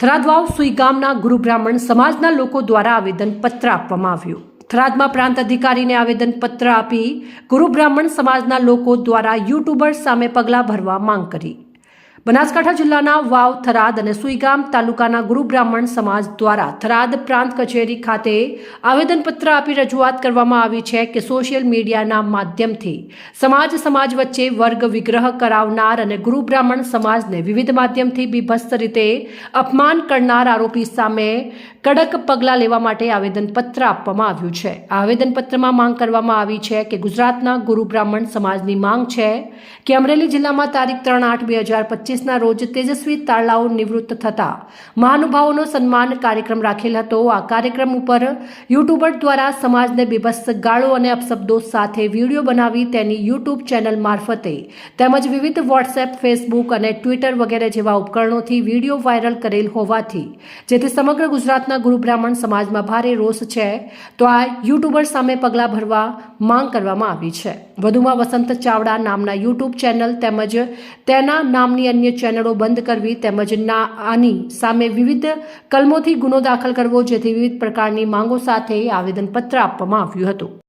થરાદવાવ સુઈ ગામના ગુરુ સમાજના લોકો દ્વારા આવેદનપત્ર આપવામાં આવ્યું. થરાદમાં પ્રાંત અધિકારીને આવેદનપત્ર આપી ગુરુ બ્રાહ્મણ સમાજના લોકો દ્વારા યુટ્યુબર્સ સામે પગલાં ભરવા માંગ કરી. બનાસકાંઠા જિલ્લાના વાવ, થરાદ અને સુઈગામ તાલુકાના ગુરુબ્રાહ્મણ સમાજ દ્વારા થરાદ પ્રાંત કચેરી ખાતે આવેદનપત્ર આપી રજૂઆત કરવામાં આવી છે કે સોશિયલ મીડિયાના માધ્યમથી સમાજ સમાજ વચ્ચે વર્ગ વિગ્રહ કરાવનાર અને ગુરુબ્રાહ્મણ સમાજને વિવિધ માધ્યમથી બીભત્સ રીતે અપમાન કરનાર આરોપી સામે કડક પગલાં લેવા માટે આવેદનપત્ર આપવામાં આવ્યું છે. આ આવેદનપત્રમાં માંગ કરવામાં આવી છે કે ગુજરાતના ગુરુબ્રાહ્મણ સમાજની માંગ છે કે અમરેલી જિલ્લામાં તારીખ ત્રણ આઠ બે હજાર પચીસના રોજ તેજસ્વી તાળાઓ નિવૃત્ત થતા. મહાનુભાવોનો સન્માન કાર્યક્રમ રાખેલ હતો. આ કાર્યક્રમ ઉપર યુટ્યુબર દ્વારા સમાજને બીભત્સ ગાળો અને અપશબ્દો સાથે વીડિયો બનાવી તેની યુટ્યુબ ચેનલ મારફતે તેમજ વિવિધ વોટ્સએપ, ફેસબુક અને ટ્વિટર વગેરે જેવા ઉપકરણોથી વીડિયો વાયરલ કરેલ હોવાથી, જેથી સમગ્ર ગુજરાતના ગુરુ બ્રાહ્મણ સમાજમાં ભારે રોષ છે, તો આ યુટ્યુબર સામે પગલાં ભરવા માંગ કરવામાં આવી છે. વધુમાં વસંત ચાવડા નામના યુટ્યુબ ચેનલ તેમજ તેના નામની અન્ય ચેનલો બંધ કરવી તેમજ ના આની સામે વિવિધ કલમોથી ગુનો દાખલ કરવો જેથી વિવિધ પ્રકારની માંગો સાથે આવેદનપત્ર આપવામાં આવ્યું હતું.